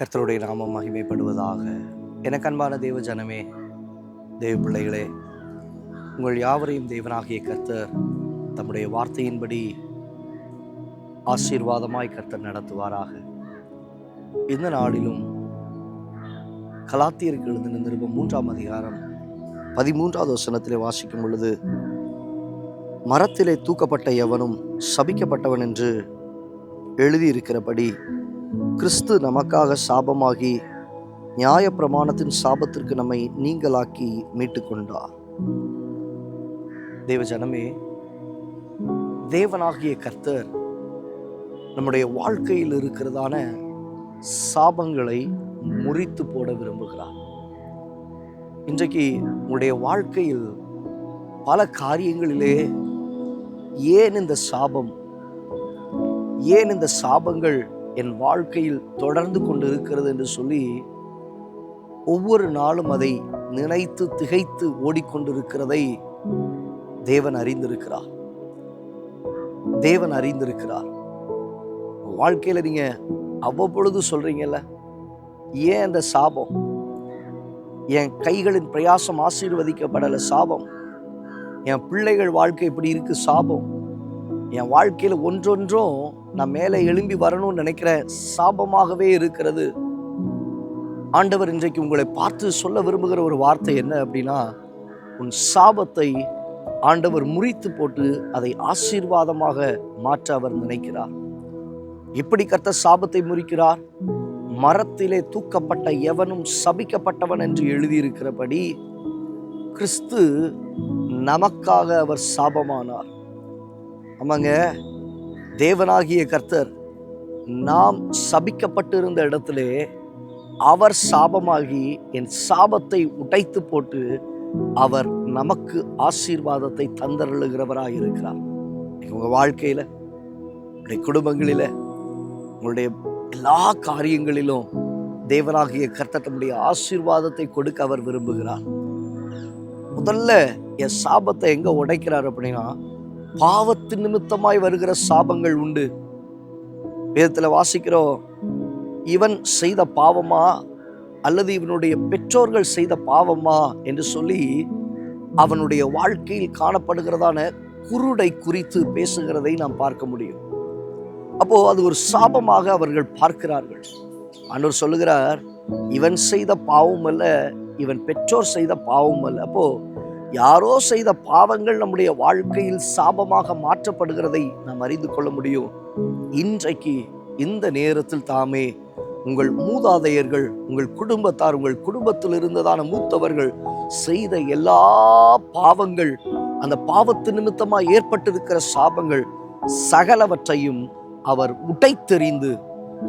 கர்த்தருடைய நாமம் மகிமைப்படுவதாக. எனக்கு அன்பான தேவ ஜனமே தேவ பிள்ளைகளே உங்கள் யாவரையும் தேவனாகிய கர்த்தர் தம்முடைய வார்த்தையின்படி ஆசீர்வாதமாய் கர்த்தர் நடத்துவாராக. இந்த நாளிலும் கலாத்தியருக்கு எழுதின நிருபம் மூன்றாம் அதிகாரம் பதிமூன்றாவது வசனத்திலே வாசிக்கும் பொழுது மரத்திலே தூக்கப்பட்ட எவனும் சபிக்கப்பட்டவன் என்று எழுதியிருக்கிறபடி கிறிஸ்து நமக்காக சாபமாகி நியாயப்பிரமாணத்தின் சாபத்திற்கு நம்மை நீங்களாக்கி மீட்டு கொண்டார் தேவ ஜனமே தேவனாகிய கர்த்தர் நம்முடைய வாழ்க்கையில் இருக்கிறதான சாபங்களை முறித்து போட விரும்புகிறார். இன்றைக்கு உங்களுடைய வாழ்க்கையில் பல காரியங்களிலே ஏன் இந்த சாபம்? ஏன் இந்த சாபங்கள் என் வாழ்க்கையில் தொடர்ந்து கொண்டு இருக்கிறது என்று சொல்லி ஒவ்வொரு நாளும் அதை நினைத்து திகைத்து ஓடிக்கொண்டிருக்கிறதை தேவன் அறிந்திருக்கிறார். தேவன் அறிந்திருக்கிறார். வாழ்க்கையில் நீங்கள் அவ்வப்பொழுது சொல்கிறீங்கல்ல ஏன் அந்த சாபம்? என் கைகளின் பிரயாசம் ஆசீர்வதிக்கப்படல சாபம்? என் பிள்ளைகள் வாழ்க்கை இப்படி இருக்கு சாபம்? என் வாழ்க்கையில் ஒன்றொன்றும் நான் மேலே எழும்பி வரணும்னு நினைக்கிற சாபமாகவே இருக்கிறது. ஆண்டவர் இன்றைக்கு உங்களை பார்த்து சொல்ல விரும்புகிற ஒரு வார்த்தை என்ன அப்படின்னா உன் சாபத்தை ஆண்டவர் முறித்து போட்டு அதை ஆசீர்வாதமாக மாற்ற அவர் நினைக்கிறார். எப்படி கர்த்த சாபத்தை முறிக்கிறார்? மரத்திலே தூக்கப்பட்ட எவனும் சபிக்கப்பட்டவன் என்று எழுதியிருக்கிறபடி கிறிஸ்து நமக்காக அவர் சாபமானார். ஆமாங்க. தேவனாகிய கர்த்தர் நாம் சபிக்கப்பட்டிருந்த இடத்திலே அவர் சாபமாகி என் சாபத்தை உடைத்து போட்டு அவர் நமக்கு ஆசீர்வாதத்தை தந்தருளுகிறவராக இருக்கிறார். உங்கள் வாழ்க்கையில் உங்களுடைய குடும்பங்களில் உங்களுடைய எல்லா காரியங்களிலும் தேவனாகிய கர்த்தர் தம்முடைய ஆசீர்வாதத்தை கொடுக்க அவர் விரும்புகிறார். முதல்ல என் சாபத்தை எங்கே உடைக்கிறார் அப்படின்னா பாவத்து நிமித்தமாய் வருகிற சாபங்கள் உண்டு. வேதத்தில் வாசிக்கிறோம் இவன் செய்த பாவமா? அல்லது இவனுடைய பெற்றோர்கள் செய்த பாவமா? என்று சொல்லி அவனுடைய வாழ்க்கையில் காணப்படுகிறதான குருடை குறித்து பேசுகிறதை நாம் பார்க்க முடியும். அப்போ அது ஒரு சாபமாக அவர்கள் பார்க்கிறார்கள். ஆண்டவர் சொல்லுகிறார் இவன் செய்த பாவம் அல்ல இவன் பெற்றோர் செய்த பாவம் அல்ல. அப்போ யாரோ செய்த பாவங்கள் நம்முடைய வாழ்க்கையில் சாபமாக மாற்றப்படுகிறதை நாம் அறிந்து கொள்ள முடியும். இன்றைக்கு இந்த நேரத்தில் தாமே உங்கள் மூதாதையர்கள் உங்கள் குடும்பத்தார் உங்கள் குடும்பத்தில் இருந்ததான மூத்தவர்கள் செய்த எல்லா பாவங்கள் அந்த பாவத்து நிமித்தமாக ஏற்பட்டிருக்கிற சாபங்கள் சகலவற்றையும் அவர் உடைத்தெறிந்து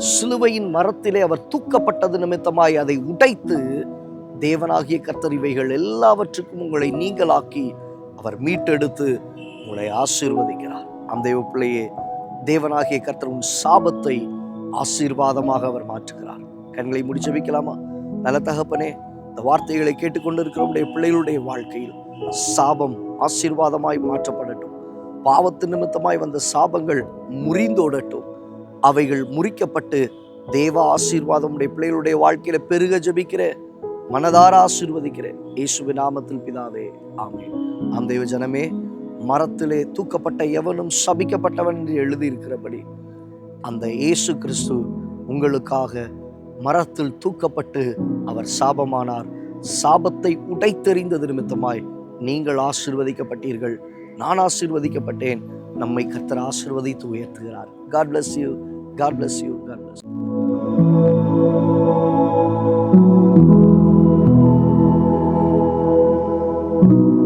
சிலுவையின் மரத்திலே அவர் தூக்கப்பட்டது நிமித்தமாய் அதை உடைத்து தேவனாகிய கர்த்தர் இவைகள் எல்லாவற்றுக்கும் உங்களை நீங்களாக்கி அவர் மீட்டெடுத்து உங்களை ஆசீர்வதிக்கிறார். அந்த பிள்ளையே தேவனாகிய கர்த்தர் உன் சாபத்தை ஆசீர்வாதமாக அவர் மாற்றுகிறார். கண்களை முடிச்சு வைக்கலாமா நல்ல தகப்பனே இந்த வார்த்தைகளை கேட்டுக்கொண்டிருக்கிற உடைய பிள்ளைகளுடைய வாழ்க்கையில் சாபம் ஆசீர்வாதமாய் மாற்றப்படட்டும். பாவத்து நிமித்தமாய் வந்த சாபங்கள் முறிந்தோடட்டும் அவைகள் முறிக்கப்பட்டு தேவ ஆசீர்வாதம் உடைய பிள்ளைகளுடைய வாழ்க்கையில பெருக ஜபிக்கிற மனதார ஆசீர்வதிக்கிறேன். இயேசுவின் நாமத்தில் பிதாவே ஆமே அந்த யோஜனமே ஜனமே மரத்திலே தூக்கப்பட்ட எவனும் சபிக்கப்பட்டவன் என்று எழுதியிருக்கிறபடி அந்த இயேசு கிறிஸ்து உங்களுக்காக மரத்தில் தூக்கப்பட்டு அவர் சாபமானார். சாபத்தை உடைத்தெறிந்தது நிமித்தமாய் நீங்கள் ஆசீர்வதிக்கப்பட்டீர்கள். நான் ஆசிர்வதிக்கப்பட்டேன். நம்மை கர்த்தர் ஆசிர்வதித்து உயர்த்துகிறார். God bless you God bless you God bless you. you